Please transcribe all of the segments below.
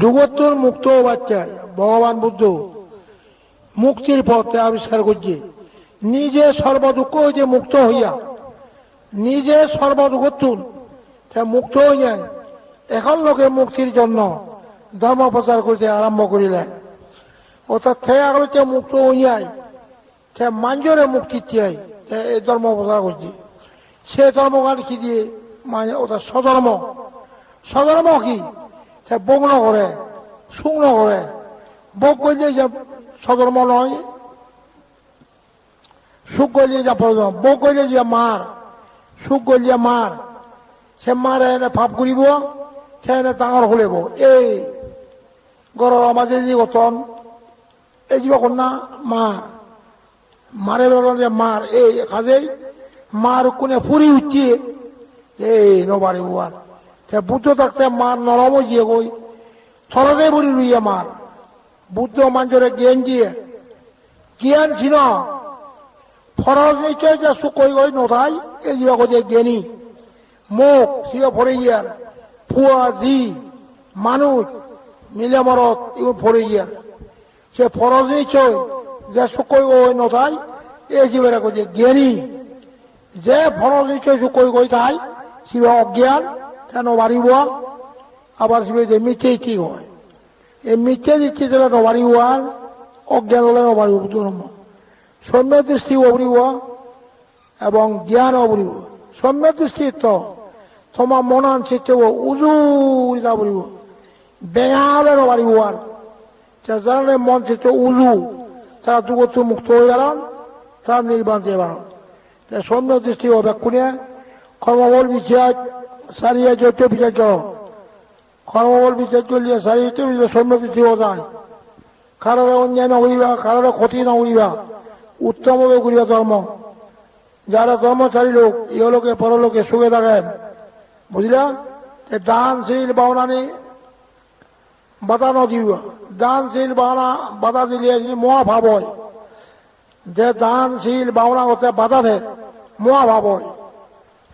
যুগোত্তর মুক্ত বাচ্চায় ভগবান বুদ্ধ, মুক্তির পথে আবিষ্কার করছে। নিজে সর্বদুঃখ হইতে মুক্ত হইয়া, নিজে সর্বদুঃখতুন মুক্ত হই নাই। এখন লোকে মুক্তির জন্য ধর্ম প্রচার করতে আরম্ভ করিলেন অর্থাৎ থে আগলতে মুক্ত হই নাই সে মাঞ্জরে মুক্তি চাই এই ধর্ম প্রচার করছে। সে ধর্মগান কি দিয়ে? মানে অর্থাৎ স্বধর্ম। স্বধর্ম কি? সে করে, শুকনো করে। বক করলে যে স্বধর্ম নয়, সুখ করলে যা প্রয়োজন। বক করলে যে মার, সুখ করলে মার। সে মারে এনে ভাব করিব, সে এনে ডাঙৰ খুলিব এই গড়ৰ মাজে যি গঠন, এই কন্যা মাৰ। মারে বেড়ানো যে মার এই কাজেই মার কোনে ফুরি উঠছে এই নবারে বুয়ার বুদ্ধ থাকতে মার নরম জিয়ে গই থরজে বুড়ি লুইয়ে মার। বুদ্ধ মাঞ্জরে জ্ঞান দিয়ে, জ্ঞান ছিল। ফরজ নিশ্চয় যে সুকই গই নথাই এই যিবা কৈ জ্ঞানী। মোক সিও ফরে ইয়ার ফুয়া, জি, মানুষ, মিলে মরত ইউ ফরে ইয়ার সে ফরজ নিশ্চয় যে সুকই গই নথাই এই জীবেরা কৈ জ্ঞানী। যে ফরজ নিশ্চয় সুকই গই তাই, শিব অজ্ঞান কেন বাড়িব আবার যে মিথ্যে কি হয়? এই মিথ্যে দিচ্ছি যেটা নবাড়িব আর অজ্ঞান হলে নবাড়িব ধর্ম সৌম্য দৃষ্টি অবরিব এবং জ্ঞান অবরিব সৌম্য দৃষ্টি তো তোমার মনন চিত্তে উজু যা বলিব হলে নবাড়িব আর যারা মন চিত্তে উজু। তারা দুগত মুক্ত হয়ে গেল তারা নির্বাণ চেয়ে বাড়ান সৌম্য দৃষ্টি কোনে কর্মবল বিচার সারিয়ে যত বিচার করো কর্মবল বিচার চলিয়ে সারিয়ে তো সৌম্য দৃষ্টি হওয়া যায় কারোর অন্যায় নকরিবা কারোর ক্ষতি নকরিবা উত্তমভাবে করিবা ধর্ম। যারা ধর্মচারী লোক, ইহলোকে, পরলোকে সুখে থাকেন। বুঝলা? দানশীল বাউনানি বাধা নদিব দানশীল বাউনা, বাধা দিলে মহা ভাব হয়। যে দানশীল বাউনা হতে বাধা দেয় মহা ভাব হয়।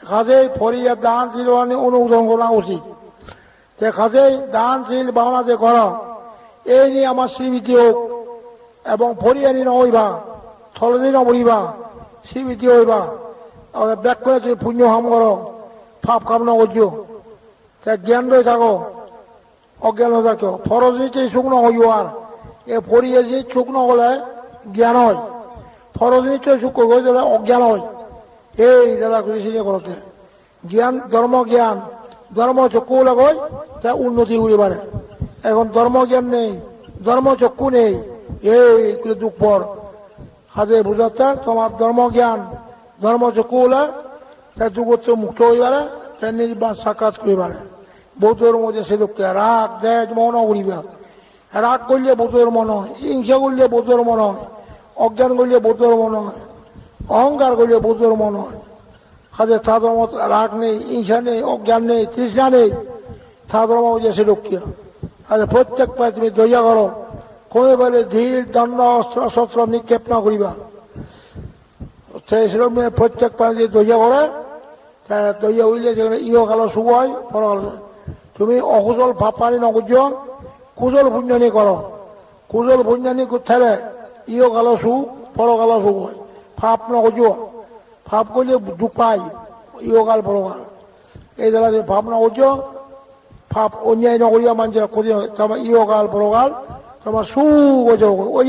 কাজেই ফরিয়া দানশীল বাণী অনুমোদন করা উচিত। যে কাজেই দানশীল বাউনা যে করা, এই নিয়ে আমার স্মৃতি হোক এবং ফরিয়ানি নহইবা থলদি নবরিবা স্মৃতি হইবা ব্যাক করে তুই পুণ্য হাম কর, পাপ কাম নকর্য তা জ্ঞান রয়ে থাকো, অজ্ঞান হয়ে থাকো। ফরজ নিচে শুকনো হইব আর, এ ফরিয়ে যে শুকনো হলে জ্ঞান হয়। ফরজ নিচে শুকনো হয়ে গেলে অজ্ঞান হয়। এই দাদা করেছিলে করতে, জ্ঞান ধর্ম জ্ঞান ধর্ম চক্ষু লাগাই তা উন্নতি পারে। এখন ধর্ম জ্ঞান নেই ধর্ম চক্ষু নেই, এই করে দুঃখ পর। হাজে বুঝাতে তোমার ধর্ম জ্ঞান ধর্ম চক্ষু হলে তা দুগত মুক্ত হইবারে তা নির্বাণ সাক্ষাৎ করিবারে বৌদ্ধর মধ্যে সে লোককে রাগ, দেজ, মন করিবা রাগ করলে বৌদ্ধর মন হয়, হিংসা করলে বৌদ্ধর মন হয়, অজ্ঞান করলে বৌদ্ধর মন হয়। অহংকার করলে বুদ্ধর মন হয়। কাজে তা ধর্ম রাগ নেই, হিংসা নেই, অজ্ঞান নেই, তৃষ্ণা নেই। তা ধর্ম যে লক্ষ্য আচ্ছা প্রত্যেক পায়ে তুমি দইয়া করো। কোনো বলে ধীর, দণ্ড, অস্ত্র, শস্ত্র নিক্ষেপ না করিবা। সেরকম প্রত্যেক পায়ে যে দইয়া করে দইয়া হইলে যেখানে ইহ কালো শুভ হয়, পরকাল তুমি অকুশল ভাব পানি নকুজ কুশল পুণ্যানি করো। কুশল পুণ্যানি কোথায় ইহ কালো সুখ পরকালো সুখ হয়। পাপ নকজ পাপ করলে দুঃখ পাই ইহকাল পরকাল এই দ্বারা যে পাপ নকজ পাপ অন্যায় নকরিয়া মানুষেরা ক্ষতি হয় তোমার ইহকাল পরকাল তোমার সুখ ওই